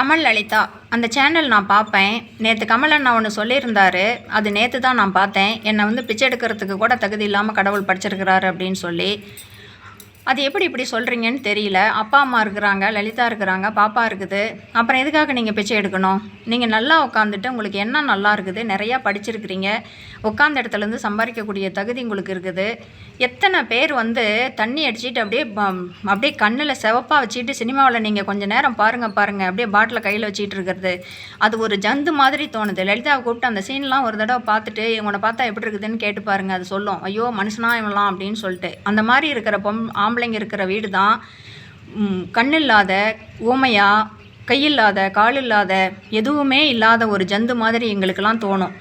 கமல் லலிதா. அந்த சேனல் நான் பார்ப்பேன். நேற்று கமல் அண்ணா ஒன்று சொல்லியிருந்தாரு. அது நேற்று தான் நான் பார்த்தேன். என்னை வந்து பிச்சை எடுக்கிறதுக்கு கூட தகுதி இல்லாமல் கடவுள் படிச்சிருக்கிறாரு அப்படின்னு சொல்லி. அது எப்படி இப்படி சொல்கிறீங்கன்னு தெரியல. அப்பா அம்மா இருக்கிறாங்க லலிதா இருக்கிறாங்க பாப்பா இருக்குது. அப்புறம் எதுக்காக நீங்கள் பிச்சை எடுக்கணும்? நீங்கள் நல்லா உட்காந்துட்டு உங்களுக்கு என்ன நல்லா இருக்குது? நிறையா படிச்சிருக்கிறீங்க. உட்காந்த இடத்துலேருந்து சம்பாதிக்கக்கூடிய தகுதி உங்களுக்கு இருக்குது. எத்தனை பேர் வந்து தண்ணி அடிச்சுட்டு அப்படியே அப்படியே கண்ணில் சிவப்பாக வச்சுட்டு சினிமாவில் நீங்கள் கொஞ்சம் நேரம் பாருங்கள் பாருங்கள் அப்படியே பாட்டில் கையில் வச்சுட்டு இருக்கிறது. அது ஒரு ஜந்து மாதிரி தோணுது. லலிதாவை கூப்பிட்டு அந்த சீன்லாம் ஒரு தடவை பார்த்துட்டு இவனை பார்த்தா எப்படி இருக்குதுன்னு கேட்டு பாருங்க அது சொல்லும். ஐயோ மனுஷனா இவன்லாம் அப்படின்னு சொல்லிட்டு. அந்த மாதிரி இருக்கிற பொம் ஆம்பளைங்க இருக்கிற வீடு தான் ம், கண் இல்லாத ஊமையா கையில்லாத கால் இல்லாத எதுவுமே இல்லாத ஒரு ஜந்து மாதிரி எங்களுக்கெல்லாம் தோணும்.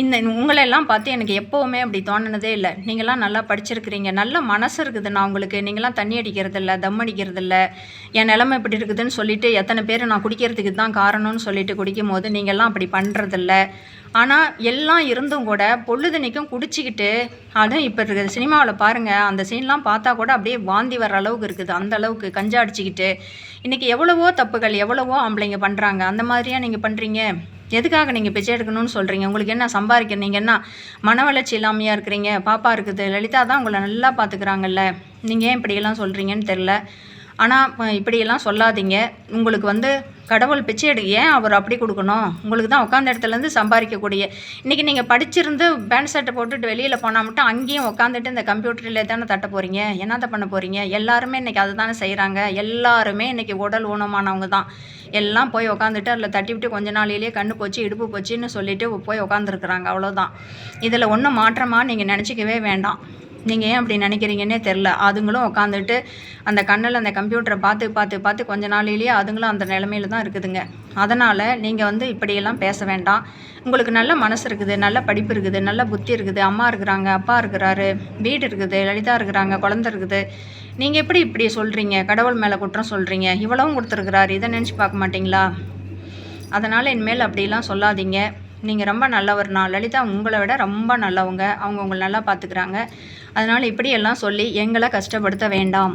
இந்த உங்களெல்லாம் பார்த்து எனக்கு எப்போவுமே அப்படி தோணுனதே இல்லை. நீங்களாம் நல்லா படிச்சிருக்கிறீங்க. நல்ல மனசு இருக்குதுண்ணா உங்களுக்கு. நீங்களாம் தண்ணி அடிக்கிறது இல்லை தம் அடிக்கிறது இல்லை என் நிலமை இப்படி இருக்குதுன்னு சொல்லிட்டு எத்தனை பேர் நான் குடிக்கிறதுக்கு தான் காரணம்னு சொல்லிட்டு குடிக்கும் போது நீங்கள்லாம் அப்படி பண்ணுறதில்ல ஆனால் எல்லாம் இருந்தும் கூட பொழுதுனைக்கும் குடிச்சிக்கிட்டு அதுவும் இப்போ இருக்கிற சினிமாவில் பாருங்கள் அந்த சீன்லாம் பார்த்தா கூட அப்படியே வாந்தி வர அளவுக்கு இருக்குது. அந்த அளவுக்கு கஞ்சா அடிச்சுக்கிட்டு. இன்றைக்கி எவ்வளவோ தப்புகள் எவ்வளவோ ஆம்பளைங்க பண்ணுறாங்க அந்த மாதிரியா நீங்கள் பண்ணுறீங்க எதுக்காக நீங்கள் பிச்சை எடுக்கணும்னு சொல்கிறீங்க உங்களுக்கு என்ன சம்பாதிக்க நீங்கள் என்ன மன வளர்ச்சி இல்லாமையாக இருக்கிறீங்க? பாப்பா இருக்குது. லலிதா தான் உங்களை நல்லா பார்த்துக்கிறாங்கல்ல நீங்கள் ஏன் இப்படியெல்லாம் சொல்கிறீங்கன்னு தெரில ஆனால் இப்படியெல்லாம் சொல்லாதீங்க. உங்களுக்கு வந்து கடவுள் பிச்சை எடு ஏன் அவர் அப்படி கொடுக்கணும்? உங்களுக்கு தான் உட்காந்த இடத்துலேருந்து சம்பாதிக்கக்கூடிய. இன்றைக்கி நீங்கள் படிச்சிருந்து பேண்ட் ஷர்ட்டை போட்டுட்டு வெளியில் போனால் மட்டும் அங்கேயும் உட்காந்துட்டு இந்த கம்ப்யூட்டரில் தானே தட்ட போகிறீங்க என்னத்தை பண்ண போகிறீங்க எல்லாருமே இன்றைக்கி அதை தானே செய்கிறாங்க எல்லாருமே இன்றைக்கி உடல் ஊனமானவங்க தான். எல்லாம் போய் உட்காந்துட்டு அதில் தட்டி விட்டு கொஞ்ச நாளிலேயே கண்ணு போச்சு இடுப்பு போச்சுன்னு சொல்லிட்டு போய் உட்காந்துருக்குறாங்க அவ்வளோதான் இதில் ஒன்றும் மாற்றமாக நீங்கள் நினச்சிக்கவே வேண்டாம். நீங்கள் ஏன் அப்படி நினைக்கிறீங்கன்னே தெரில அதுங்களும் உட்காந்துட்டு அந்த கண்ணில் அந்த கம்ப்யூட்டரை பார்த்து பார்த்து பார்த்து கொஞ்ச நாளிலேயே அதுங்களும் அந்த நிலமையில தான் இருக்குதுங்க. அதனால் நீங்கள் வந்து இப்படியெல்லாம் பேச வேண்டாம். உங்களுக்கு நல்ல மனசு இருக்குது நல்ல படிப்பு இருக்குது நல்ல புத்தி இருக்குது. அம்மா இருக்கிறாங்க அப்பா இருக்கிறாரு வீடு இருக்குது லலிதா இருக்கிறாங்க குழந்த இருக்குது. நீங்கள் எப்படி இப்படி சொல்கிறீங்க கடவுள் மேலே குற்றம் சொல்கிறீங்க இவ்வளவும் கொடுத்துருக்குறாரு. இதை நினச்சி பார்க்க மாட்டிங்களா? அதனால் இனிமேல் அப்படிலாம் சொல்லாதீங்க. நீங்கள் ரொம்ப நல்லவர்னா லலிதா உங்களை விட ரொம்ப நல்லவங்க. அவங்க உங்களை நல்லா பார்த்துக்கிறாங்க அதனால் இப்படியெல்லாம் சொல்லி எங்களை கஷ்டப்படுத்த வேண்டாம்.